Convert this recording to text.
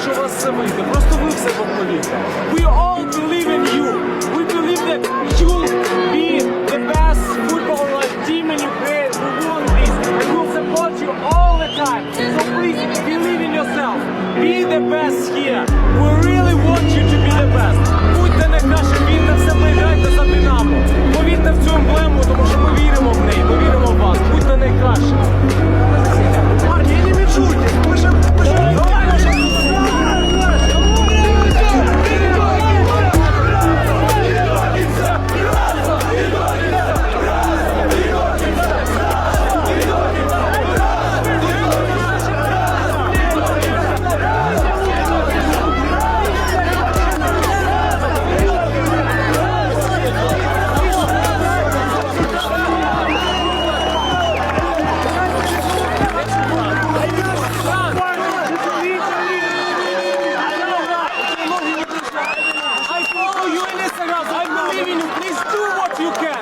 що у вас все вийде. Просто ви в себе повірте. We all believe in you. We believe that you'll be the best football team in Ukraine. We want this. And we'll support you all the time. So please believe in yourself. Be the best here. We really want you can.